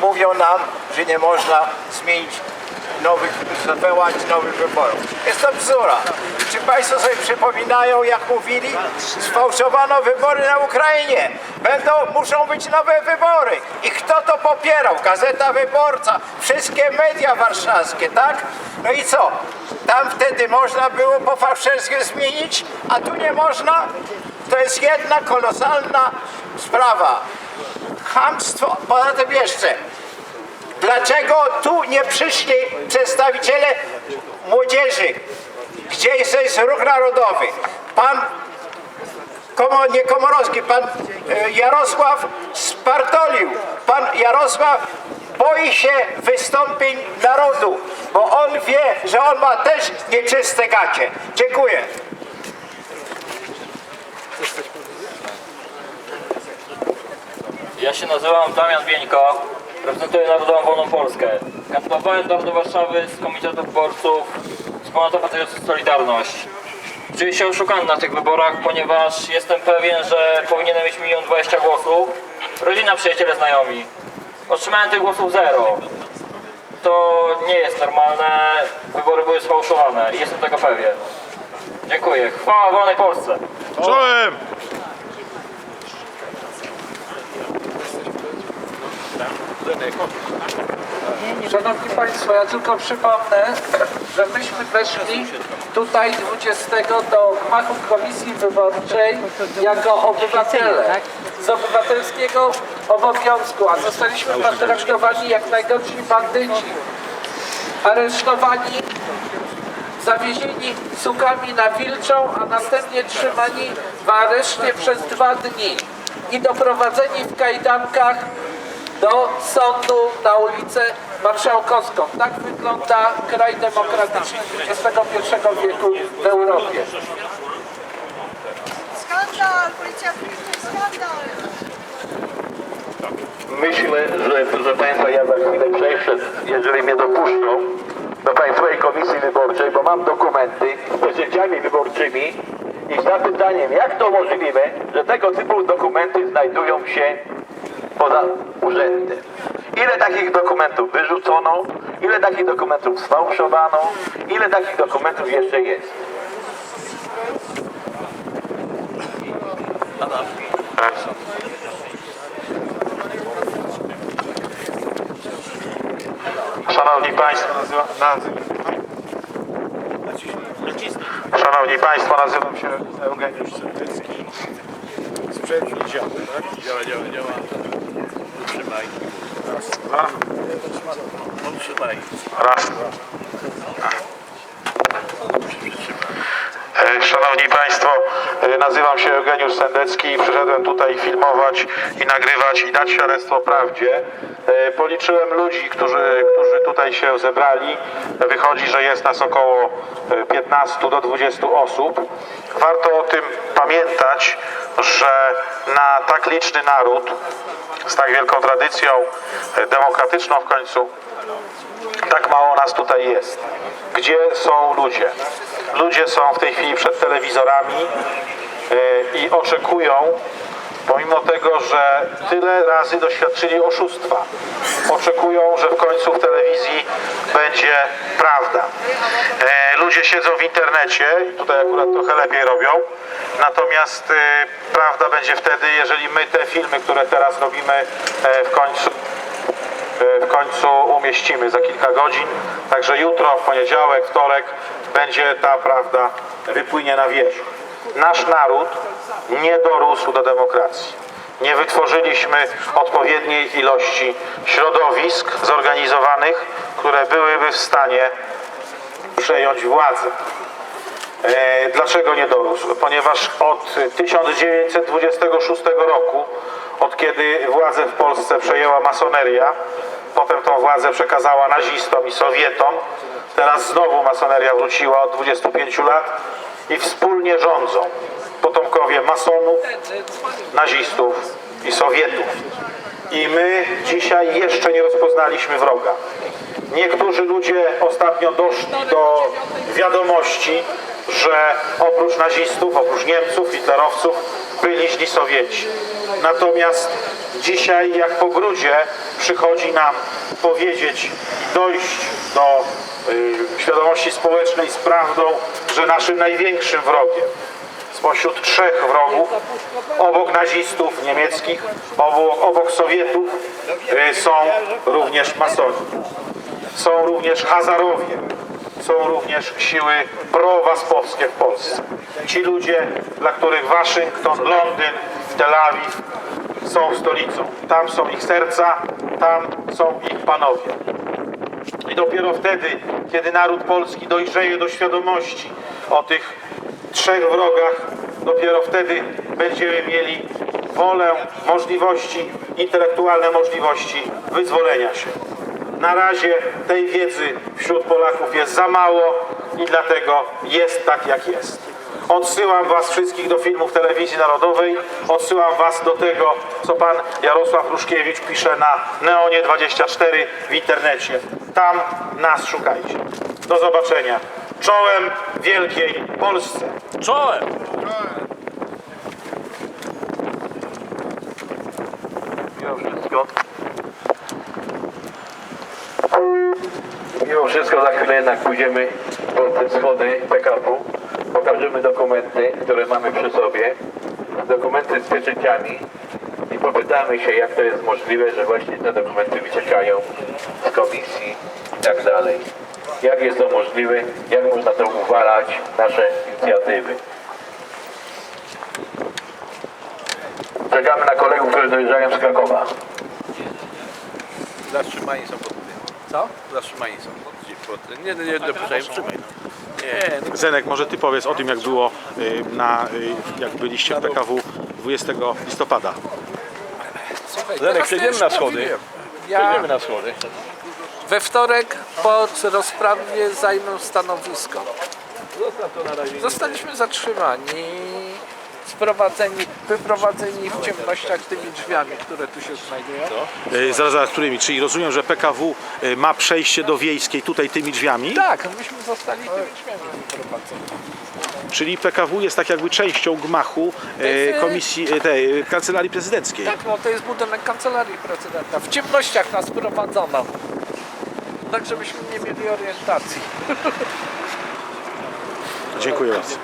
mówią nam, że nie można zmienić nowych, wywołać nowych wyborów. Jest to bzdura. Czy Państwo sobie przypominają, jak mówili, sfałszowano wybory na Ukrainie. Będą, muszą być nowe wybory. I kto to popierał? Gazeta Wyborca, wszystkie media warszawskie, tak? No i co? Tam wtedy można było po fałszerstwie zmienić, a tu nie można? To jest jedna kolosalna sprawa. Chamstwo, poza tym jeszcze, Dlaczego tu nie przyszli przedstawiciele młodzieży? Gdzie jest jest ruch narodowy? Pan Komo, nie Komorowski, pan e, Jarosław spartolił. Pan Jarosław boi się wystąpień narodu, bo on wie, że on ma też nieczyste gacie. Dziękuję. Ja się nazywam Damian Bieńko, reprezentuję Narodową Wolną Polskę. Kandydowałem do Warszawy z Komitetu Wyborców Wspólnota Patriotów Solidarność. Czuję się oszukany na tych wyborach, ponieważ jestem pewien, że powinienem mieć milion dwadzieścia głosów. Rodzina, przyjaciele, znajomi. Otrzymałem tych głosów zero. To nie jest normalne. Wybory były sfałszowane jestem tego pewien. Dziękuję. Chwała wolnej Polsce. Czołem! Szanowni Państwo, ja tylko przypomnę, że myśmy weszli tutaj 20 do gmachu Komisji Wyborczej jako obywatele z obywatelskiego obowiązku, a zostaliśmy potraktowani jak najgorsi bandyci. Aresztowani, zawiezieni sukami na Wilczą, a następnie trzymani w areszcie przez dwa dni i doprowadzeni w kajdankach do sądu na ulicę Marszałkowską. Tak wygląda kraj demokratyczny XXI wieku w Europie. Skandal! Policja skandal! Myślę, że proszę Państwa, ja za chwilę przejdę, jeżeli mnie dopuszczą, do Państwowej Komisji Wyborczej, bo mam dokumenty z pocięciami wyborczymi i z zapytaniem, jak to możliwe, że tego typu dokumenty znajdują się poza urzędem. Ile takich dokumentów wyrzucono, ile takich dokumentów sfałszowano, ile takich dokumentów jeszcze jest. Szanowni Państwo, Szanowni Państwo, nazywam się Eugeniusz Syntycki. Sprzęt nie działa, tak? Działa, działa, działa. Utrzymaj. Raz, dwa. Utrzymaj. Raz. E, Szanowni Państwo, e, nazywam się Eugeniusz Sendecki i przyszedłem tutaj filmować i nagrywać i dać świadectwo prawdzie. E, Policzyłem ludzi, którzy, którzy tutaj się zebrali. Wychodzi, że jest nas około e, 15 do 20 osób. Warto o tym pamiętać, że na tak liczny naród, z tak wielką tradycją demokratyczną w końcu, tak mało nas tutaj jest. Gdzie są ludzie? Ludzie są w tej chwili przed telewizorami yy, i oczekują, pomimo tego, że tyle razy doświadczyli oszustwa, oczekują, że w końcu w telewizji będzie prawda. Yy, Ludzie siedzą w internecie, tutaj akurat trochę lepiej robią, natomiast yy, prawda będzie wtedy, jeżeli my te filmy, które teraz robimy w końcu w końcu umieścimy za kilka godzin. Także jutro, w poniedziałek, wtorek będzie ta prawda wypłynie na wierzch. Nasz naród nie dorósł do demokracji. Nie wytworzyliśmy odpowiedniej ilości środowisk zorganizowanych, które byłyby w stanie przejąć władzę. E, Dlaczego nie dorósł? Ponieważ od 1926 roku, od kiedy władzę w Polsce przejęła masoneria, potem tą władzę przekazała nazistom i Sowietom, teraz znowu masoneria wróciła od 25 lat i wspólnie rządzą potomkowie masonów, nazistów i Sowietów. I my dzisiaj jeszcze nie rozpoznaliśmy wroga. Niektórzy ludzie ostatnio doszli do wiadomości, że oprócz nazistów, oprócz Niemców, hitlerowców byli źli Sowieci. Natomiast dzisiaj jak po grudzie przychodzi nam powiedzieć i dojść do y, świadomości społecznej z prawdą, że naszym największym wrogiem spośród trzech wrogów, obok nazistów niemieckich, obok, obok Sowietów, y, są również masoni. Są również Hazarowie, są również siły prowaspowskie w Polsce. Ci ludzie, dla których Waszyngton, Londyn, Tel Awiw są stolicą. Tam są ich serca, tam są ich panowie. I dopiero wtedy, kiedy naród polski dojrzeje do świadomości o tych trzech wrogach, dopiero wtedy będziemy mieli wolę, możliwości, intelektualne możliwości wyzwolenia się. Na razie tej wiedzy wśród Polaków jest za mało i dlatego jest tak, jak jest. Odsyłam Was wszystkich do filmów telewizji narodowej, odsyłam Was do tego, co Pan Jarosław Ruszkiewicz pisze na Neonie24 w internecie. Tam nas szukajcie. Do zobaczenia. Czołem Wielkiej Polsce. Czołem! Mimo wszystko. Mimo wszystko za chwilę jednak pójdziemy pod te schody PKP. Pokażemy dokumenty, które mamy przy sobie. Dokumenty z pieczęciami. I popytamy się, jak to jest możliwe, że właśnie te dokumenty wyciekają z komisji i tak dalej. Jak jest to możliwe, jak można to uwalać, nasze inicjatywy. Czekamy na kolegów, którzy dojeżdżają z Krakowa. Zatrzymani są pod tym. Co? Zatrzymani są pod, pod tym. Nie, nie, nie dopuszczają, trzymaj no. Nie. Zenek, może ty powiedz o tym, jak było y, na, y, jak byliście w PKW 20 listopada. Zenek, też na schody. Ja Przejdziemy na schody. we wtorek po rozprawie zajmę stanowisko. Zostaliśmy zatrzymani, sprowadzeni, wyprowadzeni w ciemnościach tymi drzwiami, które tu się znajdują. Y, zaraz, zaraz, którymi? Czyli rozumiem, że PKW y, ma przejście do Wiejskiej tutaj tymi drzwiami? Tak, myśmy zostali tymi drzwiami wyprowadzeni. Czyli PKW jest tak jakby częścią gmachu y, komisji, y, tej, y, Kancelarii Prezydenckiej. Tak, no to jest budynek kancelarii prezydenta. W ciemnościach nas prowadzono. Tak, żebyśmy nie mieli orientacji. Dziękuję bardzo.